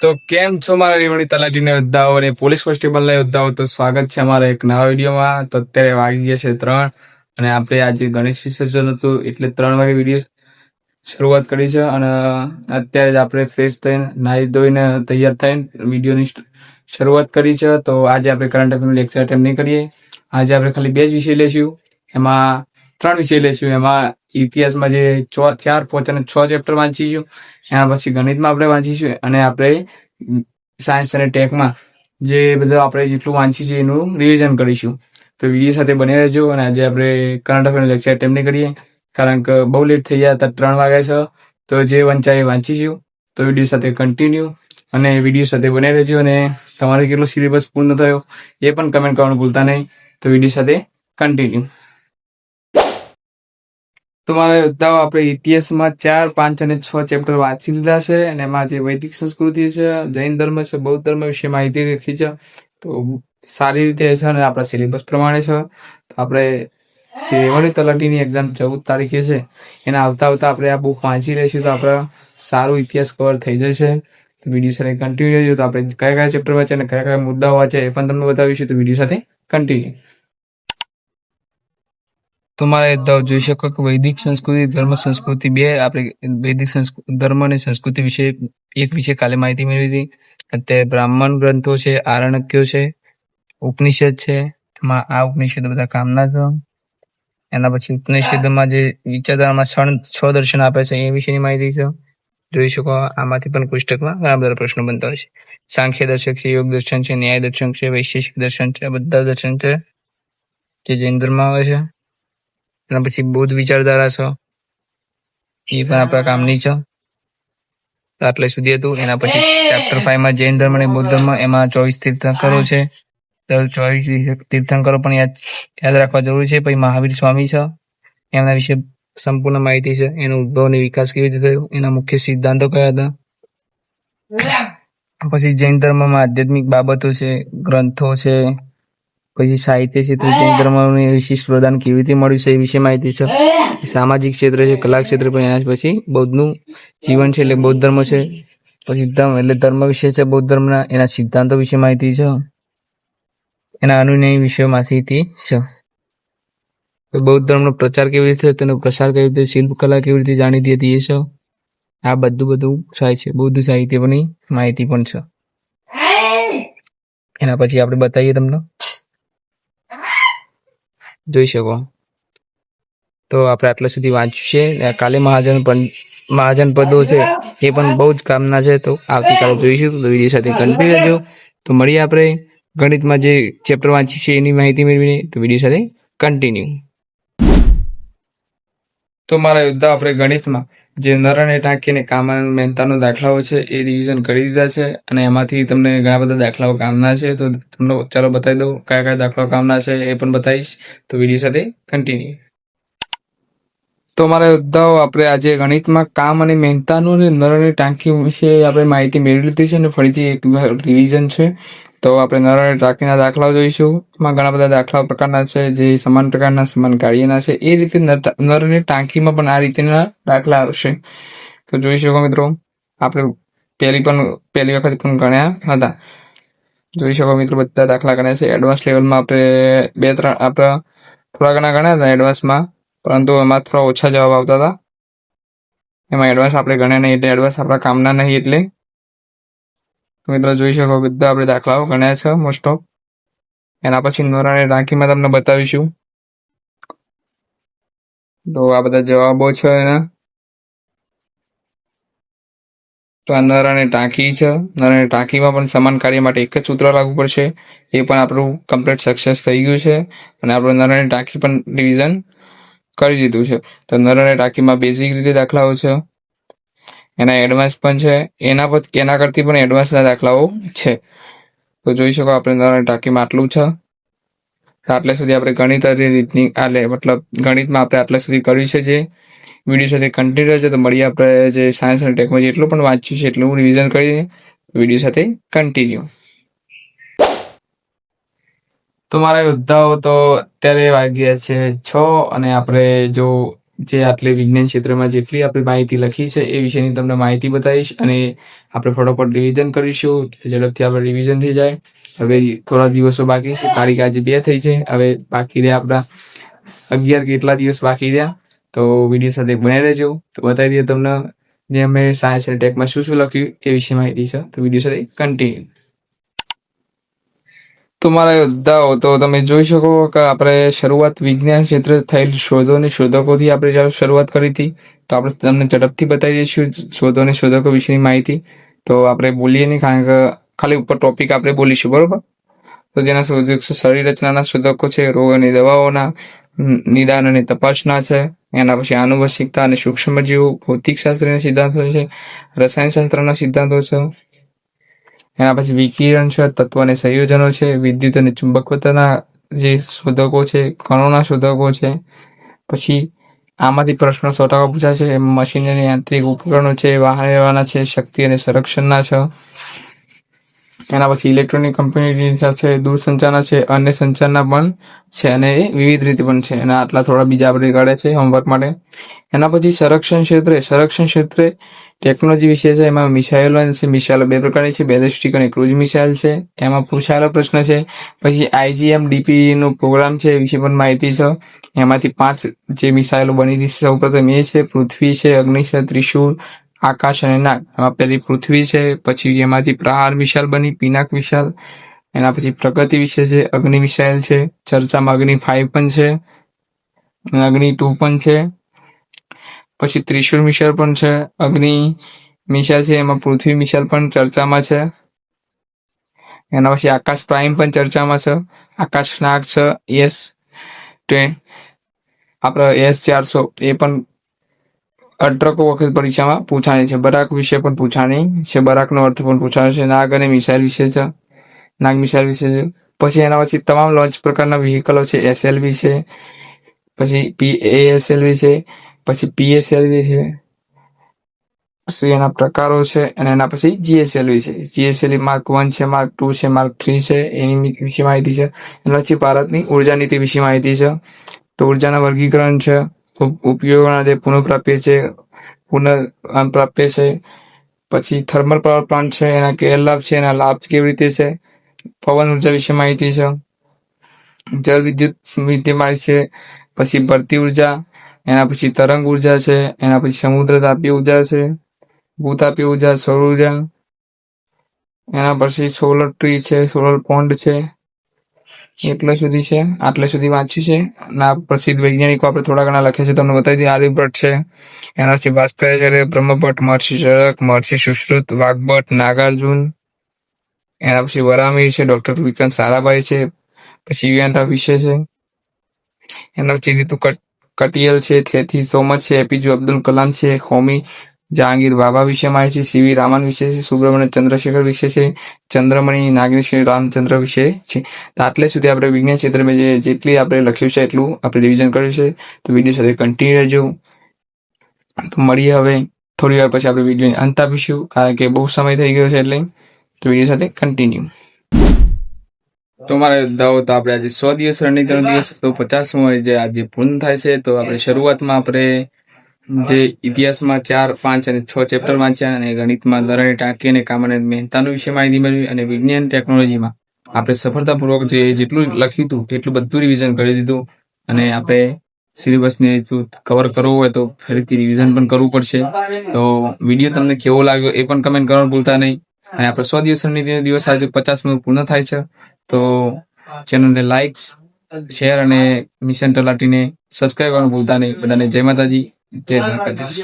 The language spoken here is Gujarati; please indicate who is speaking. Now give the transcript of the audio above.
Speaker 1: તો કેમ છો મારા રેવણી તલાટીના યોદ્ધાઓ અને પોલીસ કોન્સ્ટેબલના યોદ્ધાઓ? તો સ્વાગત છે અમારા એક નવા વિડીયોમાં. તો અત્યારે વાગી ગયા છે ત્રણ અને આપણે આજે ગણેશ વિસર્જન હતું એટલે ત્રણ વાગે વીડિયો શરૂઆત કરી છે અને અત્યારે જ આપણે ફ્રેશ થઈને, નાહી ધોઈને તૈયાર થઈને વિડીયોની શરૂઆત કરી છે. તો આજે આપણે કરંટ અફેરનું લેક્ચર અટેમ્પ નહીં કરીએ. આજે આપણે ખાલી બે જ વિષય લઈશું એમાં ત્રણ વિષય લઈશું. એમાં ઇતિહાસમાં જે છ ચાર પાંચ અને છ ચેપ્ટર વાંચીશું. એના પછી ગણિતમાં આપણે વાંચીશું અને આપણે સાયન્સ અને ટેકમાં જે બધું આપણે જેટલું વાંચ્યું છે એનું રિવિઝન કરીશું. તો વીડિયો સાથે બની રહેજો અને આજે આપણે કરંટ અફેરનું લેક્ચર અટેમ્પ નહીં કરીએ. કારણ કે બહુ લેટ થઈ ગયા હતા ત્રણ વાગ્યા છે. તો જે વંચાય વાંચીશું. તો વીડિયો સાથે કન્ટિન્યુ અને વીડિયો સાથે બની રહેજો અને તમારે કેટલો સિલેબસ પૂર્ણ થયો એ પણ કમેન્ટ કરવાનું ભૂલતા નહીં. તો વીડિયો સાથે કન્ટિન્યુ તો મારા યોદ્ધાઓ આપણે ઇતિહાસમાં ચાર, પાંચ અને છ ચેપ્ટર વાંચી લીધા છે અને એમાં જે વૈદિક સંસ્કૃતિ છે, જૈન ધર્મ છે, બૌદ્ધ ધર્મ વિશે માહિતી લખી છે. તો સારી રીતે છે અને આપણા સિલેબસ પ્રમાણે છે. તો આપણે જે રેવન્યુ તલાટીની એક્ઝામ ચૌદ તારીખે છે, એના આવતા આવતા આપણે આ બુક વાંચી લઈશું તો આપણા સારું ઇતિહાસ કવર થઈ જશે. તો વીડિયો સાથે કન્ટિન્યુ રહેજો. તો આપણે કયા કયા ચેપ્ટર વાંચે અને કયા કયા મુદ્દાઓ વાંચે એ પણ તમને બતાવીશું. તો વીડિયો સાથે કન્ટિન્યુ તો મારે તો જોઈ શકો કે વૈદિક સંસ્કૃતિ, ધર્મ સંસ્કૃતિ બે આપણે વૈદિક ધર્મ અને સંસ્કૃતિ વિશે એક વિશે કાલે માહિતી મેળવી હતી. અત્યારે બ્રાહ્મણ ગ્રંથો છે, આરણક્યો છે, ઉપનિષદ છે એમાં આ ઉપનિષદ બધા કામના છે. એના પછી ઉપનિષદમાં જે વિચારધારામાં છ છ દર્શન આપે છે, એ વિશેની માહિતી છે. જોઈ શકો આમાંથી પણ પુસ્તકમાં ઘણા બધા પ્રશ્નો બનતા હોય છે. સાંખ્ય દર્શક છે, યોગ દર્શન છે, ન્યાય દર્શન છે, વૈશેષિક દર્શન છે બધા દર્શન છે, જે જૈન ધર્મમાં આવે છે. એના પછી બૌદ્ધ વિચારધારા છે એ પણ આપણા કામની છે. આટલે સુધી હતું. એના પછી ચેપ્ટર ફાઈવમાં જૈન ધર્મ અને બૌદ્ધ ધર્મ એમાં ચોવીસ તીર્થંકરો છે. ચોવીસ તીર્થંકરો પણ યાદ યાદ રાખવા જરૂરી છે. પછી મહાવીર સ્વામી છે. એમના વિશે સંપૂર્ણ માહિતી છે. એનો ઉદ્ભવ અને વિકાસ કેવી રીતે થયો? એના મુખ્ય સિદ્ધાંતો કયા હતા? પછી જૈન ધર્મમાં આધ્યાત્મિક બાબતો છે ગ્રંથો છે પછી સાહિત્ય ક્ષેત્રે જૈન વિશિષ્ટ પ્રદાન કેવી રીતે મળ્યું છે એ વિશે માહિતી છે. સામાજિક ક્ષેત્ર છે કલા ક્ષેત્ર પણ એના પછી બૌદ્ધનું જીવન છે એટલે બૌદ્ધ ધર્મ છે. પછી ધર્મ એટલે ધર્મ વિશે છે બૌદ્ધ ધર્મના એના સિદ્ધાંતો વિશે માહિતી છે. એના અનુનય વિશે માહિતી છે. તો બૌદ્ધ ધર્મનો પ્રચાર કેવી રીતે તેનો પ્રસાર કેવી રીતે શિલ્પકલા કેવી રીતે જાણીતી હતી એ છે. આ બધું બધું થાય છે બૌદ્ધ સાહિત્યની માહિતી પણ છે. એના પછી આપણે બતાવીએ તમને. જોઈ શકો. તો આપણે આટલા સુધી વાંચ્યું કાલે મહાજન પણ મહાજન પદો છે, એ પણ બહુ જ કામના છે. તો આવતીકાલે જોઈશું. તો વીડિયો સાથે કન્ટિન્યુ રહેજો. તો મળીએ આપણે ગણિતમાં જે ચેપ્ટર વાંચ્યું છે એની માહિતી મેળવીને. તો વીડિયો સાથે કન્ટિન્યુ. તો મારા યોદ્ધા આપણે ગણિતમાં જે નર અને ટાંકીને કામા મહેતાનો દાખલાઓ છે એ રિવિઝન કરી દીધા છે અને એમાંથી તમને ઘણા બધા દાખલાઓ કામના છે. તો તમને ચાલો બતાવી દઉં કયા કયા દાખલાઓ કામના છે એ પણ બતાવીશ. તો વીડિયો સાથે કન્ટિન્યુ તો મારા યોદ્ધાઓ આપણે આજે ગણિતમાં કામ અને મહેનતાનું અને નર ટાંકી વિશે આપણે માહિતી મેળવી લીધી છે અને ફરીથી એક રિવિઝન છે. તો આપણે નર અને ટાંકીના દાખલાઓ જોઈશું. એમાં ઘણા બધા દાખલાઓ પ્રકારના છે, જે સમાન પ્રકારના, સમાન કાર્યના છે. એ રીતે નરની નર ટાંકીમાં પણ આ રીતેના દાખલા આવશે. તો જોઈ શકો મિત્રો, આપણે પહેલી પણ, પહેલી વખત પણ ગણ્યા હતા. જોઈ શકો મિત્રો, બધા દાખલા ગણ્યા છે. એડવાન્સ લેવલમાં આપણે બે, ત્રણ, આપણે થોડા ઘણા ગણ્યા હતા એડવાન્સમાં પરંતુ એમાં થોડા ઓછા જવાબ આવતા હતા. એમાં એડવાન્સ આપણે ગણ્યા નહીં એટલે એડવાન્સ આપણા કામના નહીં એટલે તો મિત્રો જોઈ શકો બધા આપણે દાખલાઓ ગણ્યા છે મોસ્ટ ઓફ એના પછી નોરાને ટાંકીમાં તમને બતાવીશું. તો આ બધા જવાબો છે એના. તો આ નર ટાંકી છે. નર ટાંકીમાં પણ સમાન કાર્ય માટે એક જ સૂત્ર લાગુ પડશે. એ પણ આપણું કમ્પ્લીટ સક્સેસ થઈ ગયું છે. અને આપણે નર અને ટાંકી પણ રિવિઝન કરી દીધું છે. તો નર ટાંકીમાં બેઝિક રીતે દાખલાઓ છે. એના એડવાન્સ પણ છે. એના પર, એના કરતી પણ એડવાન્સના દાખલાઓ છે. તો જોઈ શકો આપણે નર ટાંકીમાં આટલું છે. આટલે સુધી આપણે ગણિત રીતની, આલે, મતલબ ગણિતમાં આપણે આટલે સુધી કર્યું છે જે. વીડિયો સાથે કન્ટિન્યુ રહેજો તો મળીએ આપણે જે સાયન્સ અને ટેકનોલોજી એટલું પણ વાંચ્યું છે એટલું રિવિઝન કરી વીડિયો સાથે કન્ટિન્યુ તો મારા યોદ્ધાઓ તો અત્યારે વાગ્યા છે છ અને આપણે જો જે આટલે વિજ્ઞાન ક્ષેત્રમાં જેટલી આપણે માહિતી લખી છે, એ વિશેની તમને માહિતી બતાવીશ અને આપણે ફટોફટ રિવિઝન કરીશું. ઝડપથી આપણે રિવિઝન થઈ જાય. હવે થોડા દિવસો બાકી છે. તારીખ આજે બે થઈ છે. હવે બાકી રહ્યા આપણા અગિયાર કેટલા દિવસ બાકી રહ્યા? તો વીડિયો સાથે બને રહેજો. તો બતાવી દઈએ તમને, જે અમે સાયન્સ અને ટેકમાં શું શું લખ્યું એ વિશે માહિતી છે. તો વીડિયો સાથે કન્ટિન્યુ તો મારા યોદ્ધાઓ તો તમે જોઈ શકો કે આપણે શરૂઆત વિજ્ઞાન ક્ષેત્રે થયેલ શોધોની શોધકોથી આપણે જ્યારે શરૂઆત કરી હતી, તો આપણે તમને ઝડપથી બતાવી દઈશું શોધો શોધકો વિશેની માહિતી. તો આપણે બોલીએ નહીં, કારણ કે ખાલી ઉપર ટોપિક આપણે બોલીશું, બરોબર? તો જેના શોધક શરીર રચનાના શોધકો છે, રોગ અને દવાઓના નિદાન અને તપાસના છે, એના પછી આનુવંશિકતા અને સૂક્ષ્મજીવો, ભૌતિકશાસ્ત્રના સિદ્ધાંતો છે રસાયણશાસ્ત્રના સિદ્ધાંતો છે એના પછી વિકિરણ છે, તત્વ અને સંયોજનો છે, વિદ્યુત અને ચુંબકત્વના જે શોધકો છે, કણોના શોધકો છે. પછી આમાંથી પ્રશ્નો સો ટકા પૂછાશે, મશીન અને યાંત્રિક ઉપકરણો છે, વાહન વ્યવહારના છે, શક્તિ અને સંરક્ષણના છે. એના પછી ઇલેક્ટ્રોનિક કંપની છે, દૂરસંચારના છે, અન્ય સંચારના પણ છે અને એ વિવિધ રીતે પણ છે. અને આટલા થોડા બીજા આપણે કાઢે છે હોમવર્ક માટે. એના પછી સંરક્ષણ ક્ષેત્રે સંરક્ષણ ક્ષેત્રે ટેકનોલોજી વિશે છે, એમાં મિસાઇલો છે મિસાઇલો બે પ્રકારની છે બેલેસ્ટિક અને ક્રુઝ મિસાઇલ છે, એમાં પૂછાયેલો પ્રશ્ન છે, પછી આઈજીએમ ડીપી નો પ્રોગ્રામ છે, એ વિશે પણ માહિતી છે. એમાંથી પાંચ જે મિસાઇલો બની હતી સૌપ્રથમ એ છે, પૃથ્વી છે, અગ્નિ છે, ત્રિશુળ, આકાશ અને નાગ. એમાં પહેલી પૃથ્વી છે, પછી એમાંથી પ્રહાર મિસાઇલ બની, પિનાક મિસાઇલ. એના પછી પ્રગતિ વિશે છે, અગ્નિ મિસાઇલ છે, ચર્ચામાં અગ્નિ ફાઈવ પણ છે અગ્નિ ટુ પણ છે. પછી ત્રિશુલ મિસાઇલ પણ છે, અગ્નિ મિસાઇલ છે, એમાં પૃથ્વી મિસાઇલ પણ ચર્ચામાં છે. એના પછી આકાશ પ્રાઇમ પણ ચર્ચામાં છે, આકાશ નાગ છે, એસ ટ્વે આપણે એસ ચારસો એ પણ અઢળકો વખત પરીક્ષામાં પૂછાણી છે, બરાક વિશે પણ પૂછાણી છે, બરાકનો અર્થ પણ પૂછાયો છે, નાગ અને મિસાઇલ વિશે છે, નાગ મિસાઇલ વિશે છે. પછી એના પછી તમામ લોન્ચ પ્રકારના વ્હીકલો છે એસએલવી છે, પછી પી એએસએલવી છે પછી પીએસએલવી છે. પછી એના પ્રકારો છે અને એના પછી જીએસએલવી છે. જીએસએલવી માર્ક વન છે માર્ક ટુ છે માર્ક થ્રી છે, એની વિશે માહિતી છે. એના પછી ભારતની ઊર્જા નીતિ વિશે માહિતી છે. તો ઉર્જાના વર્ગીકરણ છે. ઉપયોગના જે પુનઃપ્રાપ્ય છે પુનઃ પ્રાપ્ય છે. પછી થર્મલ પાવર પ્લાન્ટ છે, એના ગેરલાભ છે, એના લાભ કેવી રીતે છે? પવન ઊર્જા વિશે માહિતી છે. જળ વિદ્યુત વિદ્યમાન છે. પછી ભરતી ઊર્જા એના પછી તરંગ ઊર્જા છે, એના પછી સમુદ્ર તાપી ઊર્જા છે, ભૂતાપી ઊર્જા, સૌર ઊર્જા. એના પછી સોલર ટ્રી છે સોલર પોન્ડ છે. એટલે સુધી છે, આટલા સુધી વાંચ્યું છે. ના, પ્રસિદ્ધ વૈજ્ઞાનિકો આપણે થોડા ઘણા લખ્યા છે તમને બતાવી દઈએ. આર્યભટ્ટ છે એનાથી ભાસ્કરાચાર્ય, બ્રહ્મભટ્ટ, મહર્ષિ ચરક મહર્ષિ સુશ્રુત, વાઘભટ્ટ, નાગાર્જુન. એના પછી વરામીર છે, ડોક્ટર વિક્રમ સારાભાઈ છે, પછી વિશે છે. એના પછી રીતુ કટિયલ છે, થેથી સોમત છે એપીજે અબ્દુલ કલામ છે, હોમી જહાંગીર બાબા વિશે માહિતી છે, સીવી રામન વિશે છે, સુબ્રમણ્ય ચંદ્રશેખર વિશે છે, ચંદ્રમણી નાગરી શ્રી રામચંદ્ર વિશે છે. તો આટલે સુધી આપણે વિજ્ઞાન ક્ષેત્રમાં જે જેટલી આપણે લખ્યું છે એટલું આપણે રિવિઝન કર્યું છે. તો વીડિયો સાથે કન્ટિન્યુ રહેજો. તો મળીએ હવે થોડી વાર પછી આપણે વીડિયો અંત આપીશું, કારણ કે બહુ સમય થઈ ગયો છે એટલે. તો વીડિયો સાથે કન્ટિન્યુ તો મારે યોદ્ધાઓ તો આપણે આજે સો દિવસ રણની ત્રણ દિવસ તો પચાસમો જે આજે પૂર્ણ થાય છે તો આપણે શરૂઆતમાં આપણે જે ઇતિહાસમાં ચાર પાંચ અને છ ચેપ્ટર વાંચ્યા અને ગણિતમાં દરણે ટાંકી અને કામ અને મહેનતાનો વિશે માહિતી મેળવી અને વિજ્ઞાન ટેકનોલોજીમાં આપણે સફળતાપૂર્વક જે જેટલું લખ્યું હતું એટલું બધું રિવિઝન કરી દીધું અને આપણે સિલેબસને કવર કરવું હોય તો ફરીથી રિવિઝન પણ કરવું પડશે. તો વીડિયો તમને કેવો લાગ્યો એ પણ કમેન્ટ કરવાનું ભૂલતા નહીં. અને આપણે સો દિવસ દિવસ આજે પચાસ પૂર્ણ થાય છે. તો ચેનલને લાઈક શેર અને મિશન તલાટીને સબસ્ક્રાઈબ કરવાનું ભૂલતા નહીં. બધાને જય માતાજી, જય દ્વારકાધીશ.